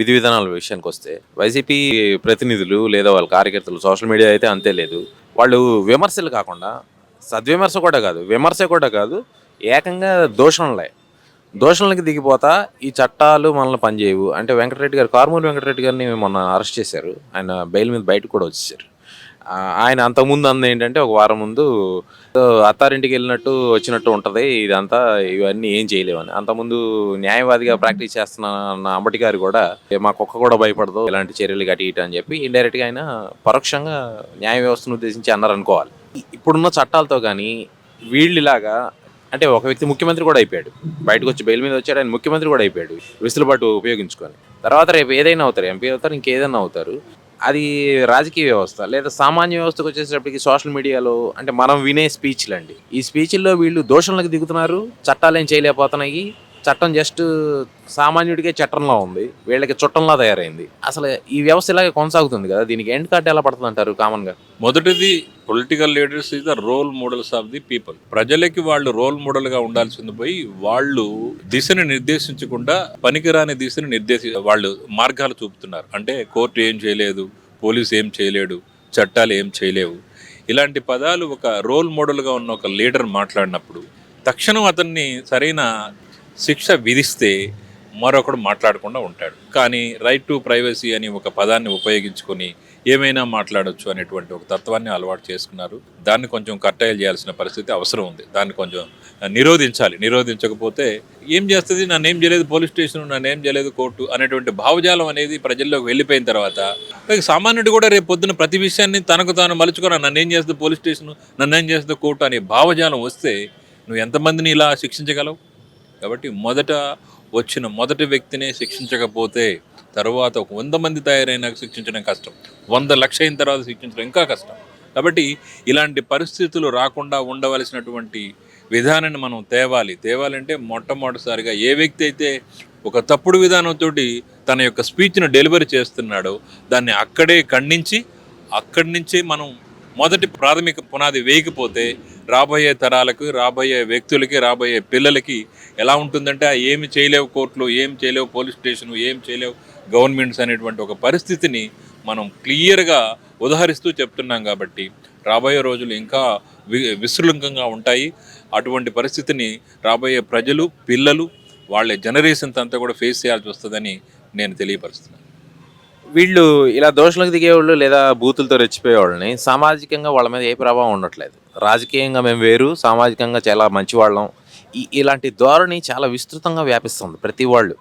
విధి విధానాల విషయానికి వస్తే వైసీపీ ప్రతినిధులు లేదా వాళ్ళ కార్యకర్తలు సోషల్ మీడియా అయితే అంతే లేదు. వాళ్ళు విమర్శలు కాకుండా సద్విమర్శ కూడా కాదు విమర్శ కూడా కాదు ఏకంగా దోషణలే. దోషణలకి దిగిపోతా ఈ చట్టాలు మనల్ని పనిచేయవు. అంటే వెంకటరెడ్డి గారు కార్మూరి వెంకటరెడ్డి గారిని మొన్న అరెస్ట్ చేశారు. ఆయన బెయిల్ మీద బయటకు కూడా వచ్చేసారు. ఆయన అంతకుముందు అంది ఏంటంటే ఒక వారం ముందు అత్తారింటికి వెళ్ళినట్టు వచ్చినట్టు ఉంటుంది ఇదంతా ఇవన్నీ ఏం చేయలేమని. అంతకుముందు న్యాయవాదిగా ప్రాక్టీస్ చేస్తున్న అన్న అంబటి గారు కూడా మా కుక్క కూడా భయపడదు ఇలాంటి చర్యలు గట్టి ఇటు అని చెప్పి ఇండైరెక్ట్గా ఆయన పరోక్షంగా న్యాయ వ్యవస్థను ఉద్దేశించి అన్నారు అనుకోవాలి ఇప్పుడున్న చట్టాలతో కానీ వీళ్ళిలాగా అంటే ఒక వ్యక్తి ముఖ్యమంత్రి కూడా అయిపోయాడు. బయటకు వచ్చి బెయిల్ మీద వచ్చాడు ఆయన ముఖ్యమంత్రి కూడా అయిపోయాడు వెసులుబాటు ఉపయోగించుకొని. తర్వాత రేపు ఏదైనా అవుతారు ఎంపీ అవుతారు ఇంకేదైనా అవుతారు. అది రాజకీయ వ్యవస్థ లేదా సామాన్య వ్యవస్థకు వచ్చేసేటప్పటికి సోషల్ మీడియాలో అంటే మనం వినే స్పీచ్లు అండి ఈ స్పీచ్ల్లో వీళ్ళు దోషంలోకి దిగుతున్నారు చట్టాలు ఏం చేయలేకపోతున్నాయి చట్టం జస్ట్ సామాన్యుడికే చట్టంలో ఉంది వీళ్ళకి చుట్టంలా తయారైంది. అసలు ఈ వ్యవస్థ ఇలాగే కొనసాగుతుంది కదా దీనికి ఎండ్ కార్డ్ ఎలా పడుతుంది అంటారు కామన్గా? మొదటిది political leaders is the role models of the people ప్రజలకి వాళ్ళు రోల్ మోడల్గా ఉండాల్సింది పోయి వాళ్ళు దిశని నిర్దేశించకుండా పనికిరాని దిశని నిర్దేశి వాళ్ళు మార్గాలు చూపుతున్నారు. అంటే కోర్టు ఏం చేయలేదు పోలీస్ ఏం చేయలేడు చట్టాలు ఏం చేయలేవు. ఇలాంటి పదాలు ఒక రోల్ మోడల్గా ఉన్న ఒక లీడర్ మాట్లాడినప్పుడు తక్షణం అతన్ని సరైన శిక్ష విధిస్తే మరొకడు మాట్లాడకుండా ఉంటాడు. కానీ రైట్ టు ప్రైవసీ అని ఒక పదాన్ని ఉపయోగించుకొని ఏమైనా మాట్లాడొచ్చు అనేటువంటి ఒక తత్వాన్ని అలవాటు చేసుకున్నారు. దాన్ని కొంచెం కట్టయలు చేయాల్సిన పరిస్థితి అవసరం ఉంది. దాన్ని కొంచెం నిరోధించాలి. నిరోధించకపోతే ఏం చేస్తుంది? నన్ను ఏం చేయలేదు పోలీస్ స్టేషన్ నన్ను ఏం చేయలేదు కోర్టు అనేటువంటి భావజాలం అనేది ప్రజల్లోకి వెళ్ళిపోయిన తర్వాత సామాన్యుడు కూడా రేపు పొద్దున ప్రతి విషయాన్ని తనకు తాను మలుచుకొని నన్ను ఏం చేస్తుంది పోలీస్ స్టేషన్ నన్ను ఏం చేస్తుంది కోర్టు అనే భావజాలం వస్తే నువ్వు ఎంతమందిని ఇలా శిక్షించగలవు? కాబట్టి మొదట వచ్చిన మొదటి వ్యక్తినే శిక్షించకపోతే తర్వాత ఒక వంద మంది తయారైనాక శిక్షించడం కష్టం. వంద లక్ష అయిన తర్వాత శిక్షించడం ఇంకా కష్టం. కాబట్టి ఇలాంటి పరిస్థితులు రాకుండా ఉండవలసినటువంటి విధానాన్ని మనం తేవాలి. తేవాలంటే మొట్టమొదటిసారిగా ఏ వ్యక్తి అయితే ఒక తప్పుడు విధానంతో తన యొక్క స్పీచ్ను డెలివరీ చేస్తున్నాడో దాన్ని అక్కడే ఖండించి అక్కడి నుంచే మనం మొదటి ప్రాథమిక పునాది వేయకపోతే రాబోయే తరాలకు రాబోయే వ్యక్తులకి రాబోయే పిల్లలకి ఎలా ఉంటుందంటే ఏమి చేయలేవు కోర్టులు ఏం చేయలేవు పోలీస్ స్టేషన్ ఏం చేయలేవు గవర్నమెంట్స్ అనేటువంటి ఒక పరిస్థితిని మనం క్లియర్గా ఉదహరిస్తూ చెప్తున్నాం కాబట్టి రాబోయే రోజులు ఇంకా వి విశృంఖంగా ఉంటాయి. అటువంటి పరిస్థితిని రాబోయే ప్రజలు పిల్లలు వాళ్ళ జనరేషన్స్ అంతా కూడా ఫేస్ చేయాల్సి వస్తుందని నేను తెలియపరుస్తున్నాను. వీళ్ళు ఇలా దోషులకు దిగేవాళ్ళు లేదా బూతులతో రెచ్చిపోయేవాళ్ళని సామాజికంగా వాళ్ళ మీద ఏ ప్రభావం ఉండట్లేదు. రాజకీయంగా మేము వేరు సామాజికంగా చాలా మంచివాళ్ళం. వాళ్ళం ఇలాంటి ధోరణి చాలా విస్తృతంగా వ్యాపిస్తుంది ప్రతి వాళ్ళు.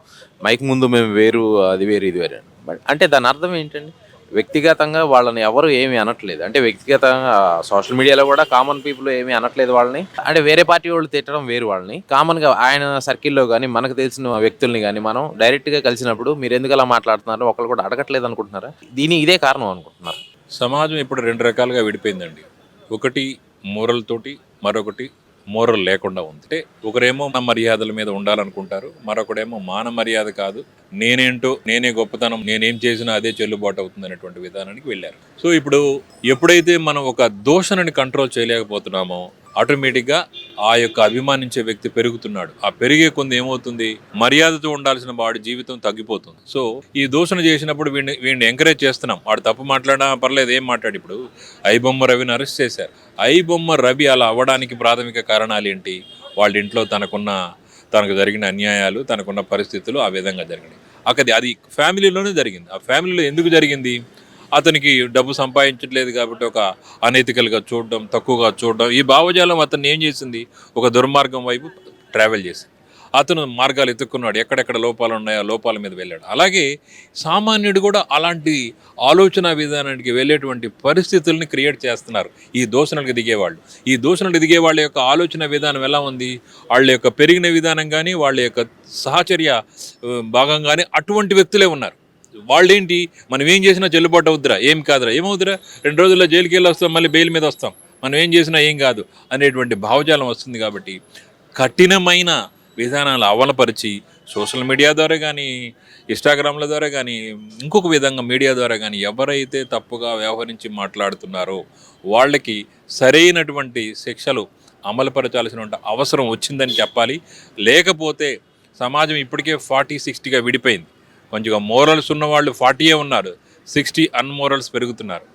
మైక్ ముందు మేము వేరు అది వేరు ఇది వేరు అని. బట్ అంటే దాని అర్థం ఏంటండి? వ్యక్తిగతంగా వాళ్ళని ఎవరు ఏమీ అనట్లేదు. అంటే వ్యక్తిగతంగా సోషల్ మీడియాలో కూడా కామన్ పీపుల్ ఏమీ అనట్లేదు వాళ్ళని. అంటే వేరే పార్టీ వాళ్ళు తిట్టడం వేరు వాళ్ళని. కామన్గా ఆయన సర్కిల్లో కానీ మనకు తెలిసిన వ్యక్తుల్ని కానీ మనం డైరెక్ట్గా కలిసినప్పుడు మీరు ఎందుకు అలా మాట్లాడుతున్నారు? ఒకళ్ళు కూడా అడగట్లేదు అనుకుంటున్నారా? దీని ఇదే కారణం అనుకుంటున్నారు. సమాజం ఇప్పుడు రెండు రకాలుగా విడిపోయిందండి. ఒకటి మోరల్ తోటి మరొకటి మోరల్ లేకుండా ఉంది. అంటే ఒకరేమో మన మర్యాదల మీద ఉండాలనుకుంటారు మరొకడేమో మాన మర్యాద కాదు. నేనేంటో నేనే గొప్పతనం నేనేం చేసినా అదే చెల్లుబాటు అవుతుంది అనేటువంటి విధానానికి వెళ్ళారు. సో ఇప్పుడు ఎప్పుడైతే మనం ఒక దోషణని కంట్రోల్ చేయలేకపోతున్నామో ఆటోమేటిక్గా ఆ యొక్క అభిమానించే వ్యక్తి పెరుగుతున్నాడు. ఆ పెరిగే కొంది ఏమవుతుంది? మర్యాదతో ఉండాల్సిన వాడి జీవితం తగ్గిపోతుంది. సో ఈ దూషణ చేసినప్పుడు వీడిని వీడిని ఎంకరేజ్ చేస్తున్నాం. వాడు తప్పు మాట్లాడా పర్లేదు ఏం మాట్లాడి ఇప్పుడు? ఐబొమ్మ రవిని అరెస్ట్ చేశారు. ఐబొమ్మ రవి అలా అవ్వడానికి ప్రాథమిక కారణాలు ఏంటి? వాళ్ళ ఇంట్లో తనకున్న తనకు జరిగిన అన్యాయాలు తనకున్న పరిస్థితులు ఆ విధంగా జరిగినాయి. అక్కడ అది ఫ్యామిలీలోనే జరిగింది. ఆ ఫ్యామిలీలో ఎందుకు జరిగింది? అతనికి డబ్బు సంపాదించట్లేదు కాబట్టి ఒక అనైతికల్గా చూడడం తక్కువగా చూడడం. ఈ భావజాలం అతన్ని ఏం చేసింది? ఒక దుర్మార్గం వైపు ట్రావెల్ చేసింది. అతను మార్గాలు ఎత్తుక్కున్నాడు ఎక్కడెక్కడ లోపాలు ఉన్నాయో లోపాల మీద వెళ్ళాడు. అలాగే సామాన్యుడు కూడా అలాంటి ఆలోచన విధానానికి వెళ్ళేటువంటి పరిస్థితుల్ని క్రియేట్ చేస్తున్నారు. ఈ దూషణలకు దిగేవాళ్ళు. ఈ దోషణలకు దిగే వాళ్ళ యొక్క ఆలోచన విధానం ఎలా ఉంది? వాళ్ళ యొక్క పెరిగిన విధానం కానీ వాళ్ళ యొక్క సహచర్య భాగం కానీ అటువంటి వ్యక్తులే ఉన్నారు. వాళ్ళేంటి? మనం ఏం చేసినా చెల్లుబాటు అవుద్దిరా. ఏం కాదురా. ఏమవుతురా రెండు రోజుల్లో జైలుకి వెళ్ళి వస్తాం మళ్ళీ బెయిల్ మీద వస్తాం. మనం ఏం చేసినా ఏం కాదు అనేటువంటి భావజాలం వస్తుంది కాబట్టి కఠినమైన విధానాలు అవలపరిచి సోషల్ మీడియా ద్వారా కానీ ఇన్స్టాగ్రామ్ల ద్వారా కానీ ఇంకొక విధంగా మీడియా ద్వారా కానీ ఎవరైతే తప్పుగా వ్యవహరించి మాట్లాడుతున్నారో వాళ్ళకి సరైనటువంటి శిక్షలు అమలుపరచాల్సిన అవసరం వచ్చిందని చెప్పాలి. లేకపోతే సమాజం ఇప్పటికే ఫార్టీ సిక్స్టీగా విడిపోయింది. కొంచెం మోరల్స్ ఉన్న వాళ్ళు ఫార్టీయే ఉన్నారు. సిక్స్టీ అన్మోరల్స్ పెరుగుతున్నారు.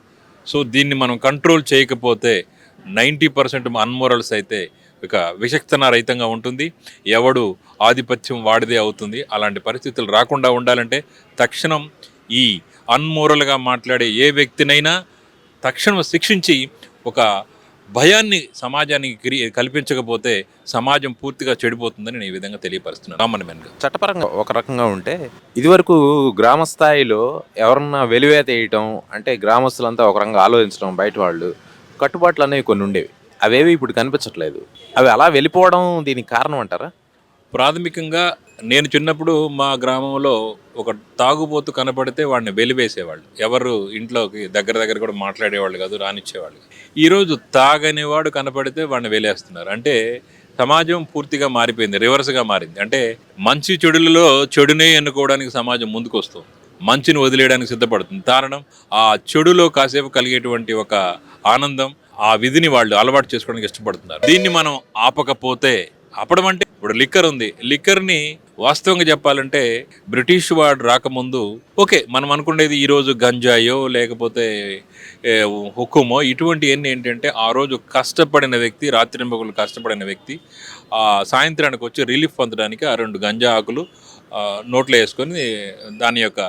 సో దీన్ని మనం కంట్రోల్ చేయకపోతే నైంటీ పర్సెంట్ అన్మోరల్స్ అయితే ఇక విచక్షణ రహితంగా ఉంటుంది. ఎవడు ఆధిపత్యం వాడిదే అవుతుంది. అలాంటి పరిస్థితులు రాకుండా ఉండాలంటే తక్షణం ఈ అన్మోరల్గా మాట్లాడే ఏ వ్యక్తినైనా తక్షణం శిక్షించి ఒక భయాన్ని సమాజానికి క్రి- కల్పించకపోతే సమాజం పూర్తిగా చెడిపోతుందని నేను ఈ విధంగా తెలియపరుస్తున్నాను. కామన్ చట్టపరంగా ఒక రకంగా ఉంటే ఇదివరకు గ్రామ స్థాయిలో ఎవరన్నా వెలివేత వేయటం అంటే గ్రామస్తులంతా ఒక రకంగా ఆలోచించడం బయట వాళ్ళు కట్టుబాట్లు అనేవి కొన్ని ఉండేవి. అవేవి ఇప్పుడు కనిపించట్లేదు. అవి అలా వెళ్ళిపోవడం దీనికి కారణం అంటారా? ప్రాథమికంగా నేను చిన్నప్పుడు మా గ్రామంలో ఒక తాగుబోతు కనపడితే వాడిని వెలివేసేవాళ్ళు. ఎవరు ఇంట్లోకి దగ్గర దగ్గర కూడా మాట్లాడేవాళ్ళు కాదు రానిచ్చేవాళ్ళు ఈరోజు తాగనివాడు కనపడితే వాడిని వెలేస్తున్నారు అంటే సమాజం పూర్తిగా మారిపోయింది రివర్స్గా మారింది. అంటే మంచి చెడులలో చెడునే ఎన్నుకోవడానికి సమాజం ముందుకు వస్తుంది మంచిని వదిలేయడానికి సిద్ధపడుతుంది. కారణం ఆ చెడులో కాసేపు కలిగేటువంటి ఒక ఆనందం ఆ విధిని వాళ్ళు అలవాటు చేసుకోవడానికి ఇష్టపడుతున్నారు. దీన్ని మనం ఆపకపోతే ఆపడం అంటే ఇప్పుడు లిక్కర్ ఉంది. లిక్కర్ని వాస్తవంగా చెప్పాలంటే బ్రిటిష్ వాడు రాకముందు ఓకే మనం అనుకునేది ఈరోజు గంజాయో లేకపోతే హుకుమో హుక్కుమో ఇటువంటి ఎన్ని ఏంటంటే ఆ రోజు కష్టపడిన వ్యక్తి రాత్రింబగులు కష్టపడిన వ్యక్తి ఆ సాయంత్రానికి వచ్చి రిలీఫ్ పొందడానికి ఆ రెండు గంజా ఆకులు నోట్లో వేసుకొని దాని యొక్క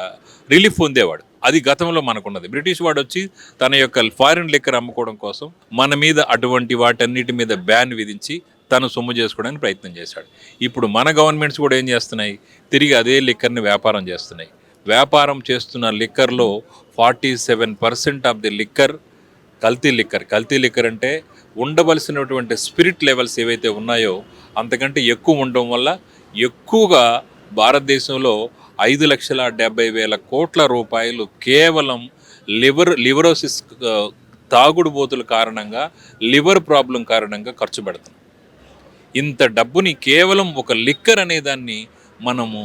రిలీఫ్ పొందేవాడు. అది గతంలో మనకున్నది. బ్రిటిష్ వాడు వచ్చి తన యొక్క ఫారిన్ లిక్కర్ అమ్ముకోవడం కోసం మన మీద అటువంటి వాటన్నిటి మీద బ్యాన్ విధించి తను సొమ్ము చేసుకోవడానికి ప్రయత్నం చేశాడు. ఇప్పుడు మన గవర్నమెంట్స్ కూడా ఏం చేస్తున్నాయి? తిరిగి అదే లిక్కర్ని వ్యాపారం చేస్తున్నాయి. వ్యాపారం చేస్తున్న లిక్కర్లో forty seven percent of the liquor కల్తీ లిక్కర్. కల్తీ లిక్కర్ అంటే ఉండవలసినటువంటి స్పిరిట్ లెవెల్స్ ఏవైతే ఉన్నాయో అంతకంటే ఎక్కువ ఉండడం వల్ల ఎక్కువగా భారతదేశంలో ఐదు లక్షల డెబ్బై వేల కోట్ల రూపాయలు కేవలం లివర్ లివరోసిస్ ఆ, తాగుడు బోతుల కారణంగా లివర్ ప్రాబ్లం కారణంగా ఖర్చు పెడుతున్నాం. ఇంత డబ్బుని కేవలం ఒక లిక్కర్ అనే దాన్ని మనము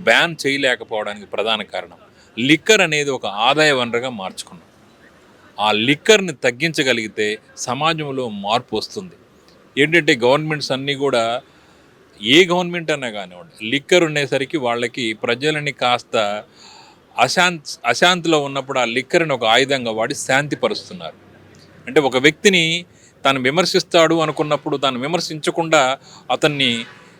బ్యాన్ చేయలేకపోవడానికి ప్రధాన కారణం. లిక్కర్ అనేది ఒక ఆదాయ వనరుగా మార్చుకున్నాం. ఆ లిక్కర్ని తగ్గించగలిగితే సమాజంలో మార్పు వస్తుంది. ఏంటంటే గవర్నమెంట్స్ అన్నీ కూడా ఏ గవర్నమెంట్ అన్నా కానివ్వండి లిక్కర్ ఉండేసరికి వాళ్ళకి ప్రజలని కాస్త అశాంత్ అశాంతిలో ఉన్నప్పుడు ఆ లిక్కర్ని ఒక ఆయుధంగా వాడి శాంతిపరుస్తున్నారు. అంటే ఒక వ్యక్తిని తను విమర్శిస్తాడు అనుకున్నప్పుడు తను విమర్శించకుండా అతన్ని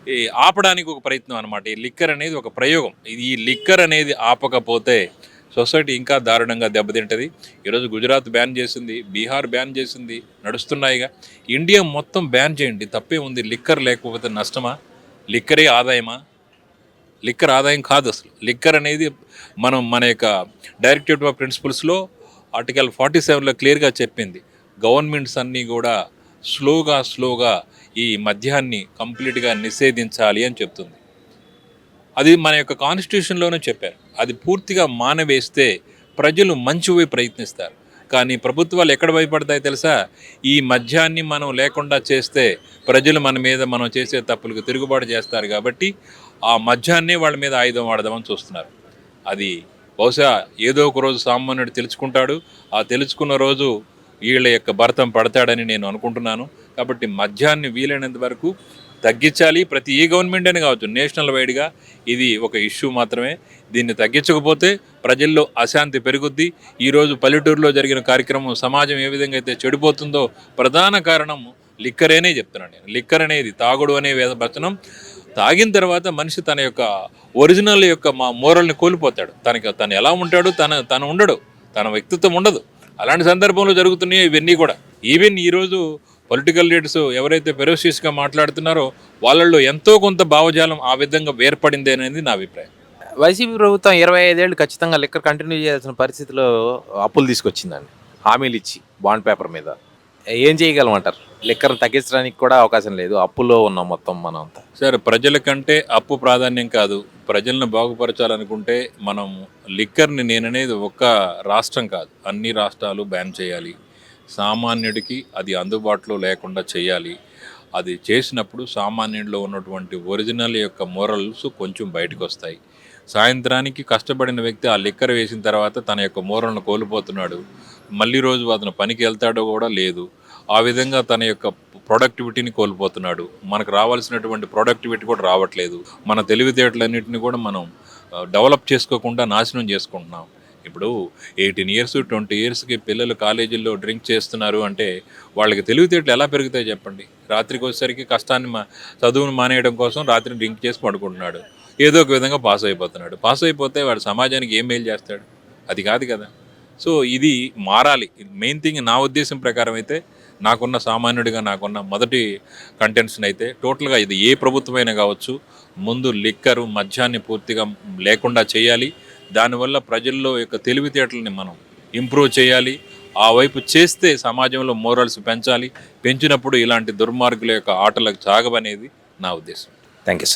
ఈ, ఆపడానికి ఒక ప్రయత్నం అనమాట ఈ లిక్కర్ అనేది ఒక ప్రయోగం. ఇది ఈ లిక్కర్ అనేది ఆపకపోతే సొసైటీ ఇంకా దారుణంగా దెబ్బతింటది. ఈరోజు గుజరాత్ బ్యాన్ చేసింది బీహార్ బ్యాన్ చేసింది నడుస్తున్నాయిగా. ఇండియా మొత్తం బ్యాన్ చేయండి తప్పే ఉంది. లిక్కర్ లేకపోతే నష్టమా? లిక్కరే ఆదాయమా? లిక్కర్ ఆదాయం కాదు అసలు. లిక్కర్ అనేది మనం మన యొక్క డైరెక్టివ్ ఆఫ్ ప్రిన్సిపల్స్లో ఆర్టికల్ ఫార్టీ సెవెన్లో క్లియర్గా చెప్పింది. గవర్నమెంట్స్ అన్నీ కూడా స్లోగా స్లోగా ఈ మద్యాన్ని కంప్లీట్గా నిషేధించాలి అని చెప్తుంది. అది మన యొక్క కాన్స్టిట్యూషన్లోనే చెప్పారు. అది పూర్తిగా మానవేస్తే ప్రజలు మంచి వైపు ప్రయత్నిస్తారు. కానీ ప్రభుత్వాలు ఎక్కడ భయపడతాయి తెలుసా? ఈ మద్యాన్ని మనం లేకుండా చేస్తే ప్రజలు మన మీద మనం చేసే తప్పులకు తిరుగుబాటు చేస్తారు కాబట్టి ఆ మద్యాన్నే వాళ్ళ మీద ఆయుధం వాడదామని చూస్తున్నారు. అది బహుశా ఏదో ఒక రోజు సామాన్యుడు తెలుసుకుంటాడు. ఆ తెలుసుకున్న రోజు వీళ్ళ యొక్క భరతం పడతాడని నేను అనుకుంటున్నాను. కాబట్టి మద్యాన్ని వీలైనంత వరకు తగ్గించాలి. ప్రతి ఏ గవర్నమెంట్ అని కావచ్చు నేషనల్ వైడ్గా ఇది ఒక ఇష్యూ మాత్రమే. దీన్ని తగ్గించకపోతే ప్రజల్లో అశాంతి పెరుగుద్ది. ఈరోజు పల్లెటూరులో జరిగిన కార్యక్రమం సమాజం ఏ విధంగా అయితే చెడిపోతుందో ప్రధాన కారణం లిక్కరేనే చెప్తున్నాను నేను. లిక్కర్ అనేది తాగుడు అనే వేద వచనం. తాగిన తర్వాత మనిషి తన యొక్క ఒరిజినల్ యొక్క మా మోరల్ని కోల్పోతాడు. తనకి తను ఎలా ఉంటాడు తన తను ఉండడు. తన వ్యక్తిత్వం ఉండదు. అలాంటి సందర్భంలో జరుగుతున్నాయి ఇవన్నీ కూడా. ఈవెన్ ఈరోజు పొలిటికల్ లీడర్స్ ఎవరైతే ఫెరోషియస్గా మాట్లాడుతున్నారో వాళ్ళల్లో ఎంతో కొంత భావజాలం ఆ విధంగా వేర్పడింది అనేది నా అభిప్రాయం. వైసీపీ ప్రభుత్వం ఇరవై ఐదేళ్ళు ఖచ్చితంగా లిక్కర్ కంటిన్యూ చేయాల్సిన పరిస్థితిలో అప్పులు తీసుకొచ్చిందండి. హామీలు ఇచ్చి బాండ్ పేపర్ మీద. ఏం చేయగలమంటారు? లిక్కర్ తగ్గించడానికి కూడా అవకాశం లేదు. అప్పులో ఉన్నాం మొత్తం మనం అంతా సార్ ప్రజల కంటే అప్పు ప్రాధాన్యం కాదు. ప్రజలను బాగుపరచాలనుకుంటే మనం లిక్కర్ని నేననేది ఒక్క రాష్ట్రం కాదు. అన్ని రాష్ట్రాలు బ్యాన్ చేయాలి. సామాన్యుడికి అది అందుబాటులో లేకుండా చేయాలి. అది చేసినప్పుడు సామాన్యుడిలో ఉన్నటువంటి ఒరిజినల్ యొక్క మోరల్స్ కొంచెం బయటకు వస్తాయి సాయంత్రానికి కష్టపడిన వ్యక్తి ఆ లిక్కర్ వేసిన తర్వాత తన యొక్క మోరల్ను కోల్పోతున్నాడు. మళ్ళీ రోజు అతను పనికి వెళ్తాడో కూడా లేదు. ఆ విధంగా తన యొక్క ప్రొడక్టివిటీని కోల్పోతున్నాడు. మనకు రావాల్సినటువంటి ప్రొడక్టివిటీ కూడా రావట్లేదు. మన తెలివితేటలన్నింటినీ కూడా మనం డెవలప్ చేసుకోకుండా నాశనం చేసుకుంటున్నాం. ఇప్పుడు ఎయిటీన్ ఇయర్స్ ట్వంటీ ఇయర్స్కి పిల్లలు కాలేజీల్లో డ్రింక్ చేస్తున్నారు అంటే వాళ్ళకి తెలివితేటలు ఎలా పెరుగుతాయి చెప్పండి? రాత్రికి వచ్చేసరికి కష్టాన్ని మా చదువును మానేయడం కోసం రాత్రి డ్రింక్ చేసి పడుకుంటున్నాడు. ఏదో ఒక విధంగా పాస్ అయిపోతున్నాడు. పాస్ అయిపోతే వాడు సమాజానికి ఏం మేలు చేస్తాడు? అది కాదు కదా. సో ఇది మారాలి. మెయిన్ థింగ్ నా ఉద్దేశం ప్రకారం అయితే నాకున్న సామాన్యుడిగా నాకున్న మొదటి కంటెంట్స్ని అయితే టోటల్గా ఇది ఏ ప్రభుత్వమైనా కావచ్చు ముందు లిక్కరు మద్యాన్ని పూర్తిగా లేకుండా చేయాలి. దానివల్ల ప్రజల్లో యొక్క తెలివితేటలని మనం ఇంప్రూవ్ చేయాలి. ఆ వైపు చేస్తే సమాజంలో మోరల్స్ పెంచాలి. పెంచినప్పుడు ఇలాంటి దుర్మార్గుల యొక్క ఆటలకు సాగబనేది నా ఉద్దేశం. Thank you sir.